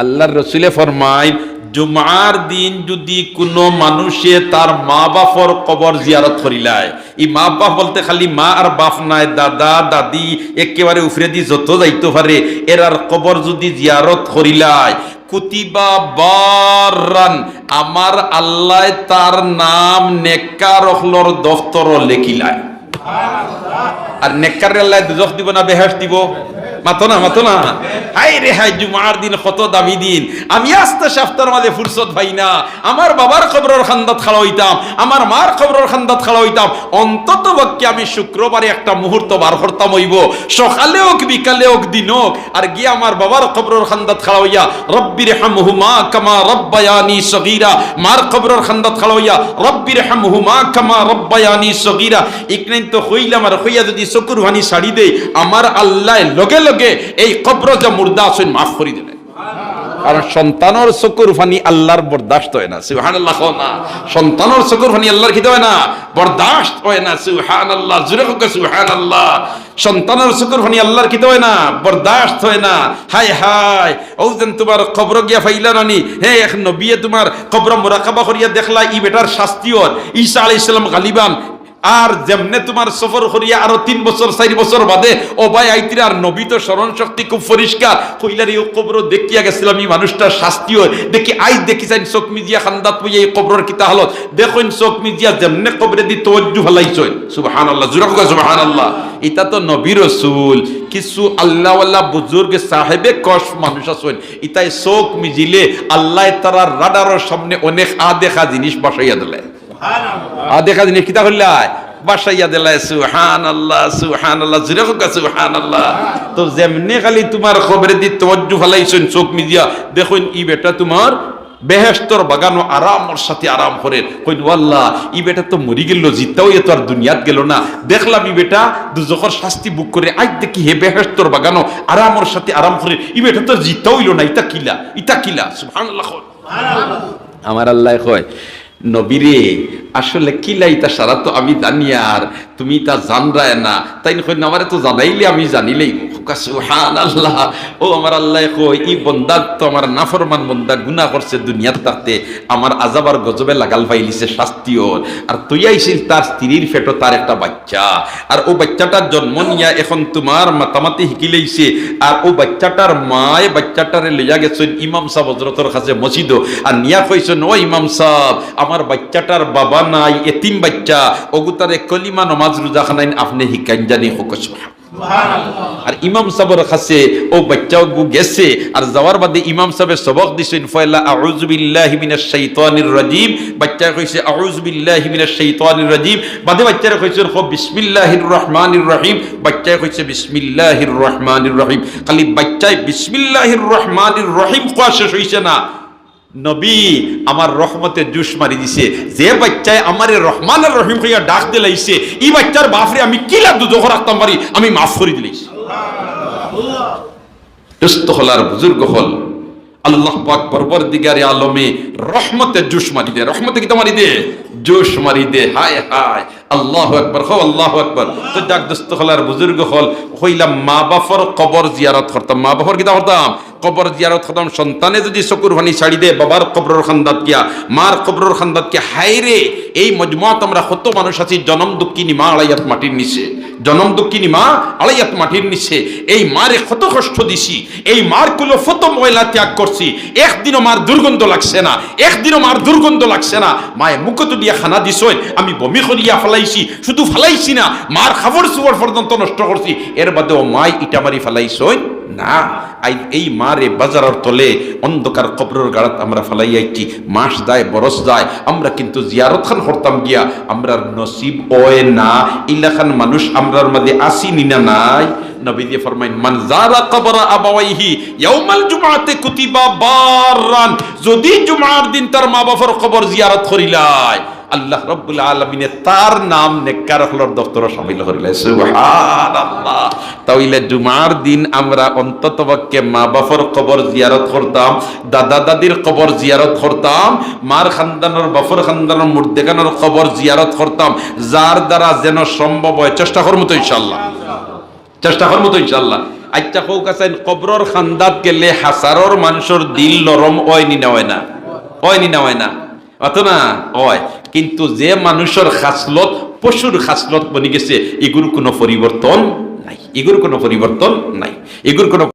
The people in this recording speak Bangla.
আল্লাহর রসুলে ফরমাইন জুমার দিন যদি কোনো মানুষে তার মা বাপর কবর জিয়ারত করিলায়, এই মা বাপ বলতে খালি মা আর বাপ নাই, দাদা, দাদি, একেবারে উফরে দি যত যাইতে পারে এরার কবর যদি জিয়ারত করিলায়, কুতিবা বারান আমার আল্লাহ তার নাম রখলর দফতর লেখিলায়। আর নেককার আল্লাহ দুজখ দিব না বেহেস দিব? মাতো না মাতো না। হাই রে হাই জুমার দিন, কত দামি দিন। আমি আস্তে সপ্তাহের মাঝে ফুরসত ভাই না। আমার বাবার খবরের খান্দাত খাওয়া হইতাম আমার মার খবরের খান্দাত খাওয়া হইতাম অন্তত পক্ষে আমি শুক্রবারে একটা মুহূর্ত বার করতাম হইব। সকালে হোক, বিকালে হোক, দিন হোক, আর গিয়ে আমার বাবার খবরের খান্দাত খাওয়া হইয়া রব্বির হামহুমা কামা রব্বায়ানি সগীরা। মার খবরের খান্দাত খাওয়া হইয়া রব্বির হামহুমা কামা রব্বায়ানি সগীরা। ইকনাইন তো হইলাম, আর হইয়া যদি চকুর ভানি ছাড়ি দেই, আমার আল্লাহ লগে লগে এই কবর যা মুর্দা আছেন মাফ করে দিলেন। কারণ সন্তানর চকুর ফানি আল্লাহর বরদাস্ত হয় না, সুবহানাল্লাহ কও না। সন্তানর চকুর ফানি আল্লাহর কি হয় না? বরদাস্ত হয় না, সুবহানাল্লাহ, জুরে হোক সুবহানাল্লাহ। সন্তানের চকুর ফানি আল্লাহর কি হয় না? বরদাস্ত হয় না। হাই হাই ও যেন তোমার কবর গিয়া ফাইলা নানি। হে এক নবিয়ে তোমার কবর মুরাকাবা করিয়া দেখলা, ই বেটার শাস্তি হর ঈসা আলাইহিস সালাম গালিবান আর যেমনে তোমার সফর করিয়া আরও তিন বছর, চারি বছর বাদে, ও ভাই আইতিরা আর নবী তো স্মরণ শক্তি খুব পরিষ্কার। কইলার, এই কবর দেখিয়া গেছিলাম এই মানুষটার শাস্তি হয়। দেখি, আই দেখি চাই চোখ মিজিয়া খান্দাত পইয়া এই কবরের কিতা হলত। দেখুন চোখ মিজিয়া যেমনে কবরে দি তোজ্জু ফেলাইছই সুবহান আল্লাহ জুরা সুবহান আল্লাহ এটা তো নবী রসুল, কিছু আল্লাহ বুজুর্গ সাহেবে কষ মানুষ আছেন ইতাই চোখ মিজিলে আল্লাহ তারা রাডারের সামনে অনেক আদেখা জিনিস বসাইয়া দিলে। আ দেখা জিনিস কিতা হইলাই বাসাইয়া দিলাই সুহান আল্লাহ সুহান আল্লাহ জুড়ে হোক সুহান আল্লাহ তো যেমনি খালি তোমার খবরে দি তওয়াজ্জু ফেলাইছেন চোখ মিজিয়া দেখুন ই বেটা তোমার বেহেস্তর বাগানো আরামর সাথে আরাম করে। কইন আল্লাহ ই বেটা তো মরি গেল জিতাও এ তো আর দুনিয়াত গেল না। দেখলাম ই বেটা দুজখর শাস্তি বুক করে আজ দেখি হে বেহেস্তর বাগানো আরামর সাথে আরাম করে। ই বেটা তো জিতাও হইল না ইতা কিলা ইতা কিলা সুবহানাল্লাহ। আমার আল্লাহ কয় নবীরে, আসলে কি লাইতা সারা তো আমি জানি আর, তুমি তা জানরায় না। তাই না আমার তো জানাইলে আমি জানিলেই ই তো তাতে। গজবে লাগাল বাচ্চাটার জন্ম নিয়া এখন তোমার মাতামাতি শিকিলেইছে আর ও বাচ্চাটার মায় বাচ্চাটারে লইয়া গেছেন ইমাম সাহ হজরতর কাছে মসজিদ আর নিয়া কইছেন, ও ইমাম সাহ আমার বাচ্চাটার বাবা নাই, এতিম বাচ্চা। ওগুতারে কলিমা, নমাজ রোজা খানাইন আপনি জানি হোকস আর ইমাম সাহেবের কাছে, ও বাচ্চা গু গেছে, আর যাওয়ার বাদে ইমাম সাহেবের সবক দিছেন ফয়লা আউযু বিল্লাহি মিনাশ শাইতানির রাজিম। বাচ্চা কইছে, আউযু বিল্লাহি মিনাশ শাইতানির রাজিম। বাদে বাচ্চারা কইছে খো বিসমিল্লাহির রহমানির রহিম। বাচ্চা কইছে, বিসমিল্লাহির রহমানির রহিম। খালি বাচ্চায়, বিসমিল্লাহির রহমানির রহিম কোয়া শেষ হইছে না। নবী আমার রহমতে জুস মারি দিছে। যে বাচ্চায় আমার রহমান রহিম হইয়া ডাক দিলাইছে এই বাচ্চার বাপরে আমি কি লাগতো যখন রাখতাম পারি? আমি মাফ করে দিলাইছি। হল আর বুজুর্গ হল। আল্লাহ পাক দিগারে আলমে রহমতে জুস মারি দে। রহমতে কি মারি দে? জোশ মারি দে। হায় হায়। আল্লাহ আকবর, হো আল্লাহ আকবর। তো হল আর বুজুর্গ হল। হইলাম মা বাপর কবর জিয়ারত করতাম। মা বাপর কিতা করতাম? কবর জিয়ারত করতাম সন্তানে যদি চকুর ভানি ছাড়ি দে, বাবার কবরের খান্দাত কিয়া মার কবরের খান্দাত কিয়া হাইরে এই মজমুয়াত আমরা কত মানুষ আছি, জনম দুঃখিনী মা আড়াইয়াত মাটির নিচে, জনম দুঃখিনী মা আড়াইয়াত মাটির নিচে, এই মারে কত কষ্ট দিছি, এই মার কুলো ফত ময়লা ত্যাগ করছি, একদিনও মার দুর্গন্ধ লাগছে না, একদিনও মার দুর্গন্ধ লাগছে না, মায়ে মুখত দিয়া খানা দিছই, আমি বমি করিয়া ফেলাইছি, শুধু ফেলাইছি না, মার খাবার সুবর পর্যন্ত নষ্ট করছি, এর বাদেও মাই ইটা মারি ফেলাইছই না। এই মারে বাজারের তলে অন্ধকার কবরের গাড়াত আমরা ফেলাই আইছি। মাস যায়, বরস যায়, আমরা কিন্তু জিয়ারত খান করতাম গিয়া। আমরা নসিব ওয়ে না, ইলাখান মানুষ আমরার মধ্যে আসিনি না নাই। যদি জুমআর দিন তার মা বাবার কবর জিয়ারত করিলাই আল্লাহ রব্বুল আলমিনে তার নাম নেককার হলর দপ্তর সামিল করিলে সুবহানাল্লাহ। জুমার দিন আমরা অন্তত পক্ষে মা বাপর কবর জিয়ারত করতাম, দাদা দাদির কবর জিয়ারত করতাম, মার খানদানোর, বাপর খানদানোর মুর্দেগানোর কবর জিয়ারত করতাম। যার দ্বারা যেন সম্ভব হয়, চেষ্টা করব তো ইনশাল্লাহ চেষ্টা করব তো ইনশাল্লাহ আচ্ছা হোক আছেন কবরর খান্দাত গেলে হাসারর মানুষের দিল নরম হয় না হয়নি না হয় না অত না? হয় কিন্তু যে মানুষের খাসলত, পশুর খাসলত বনি গেছে, এগুর কোনো পরিবর্তন নাই। এগুর কোনো পরিবর্তন নাই। এগুর কোনো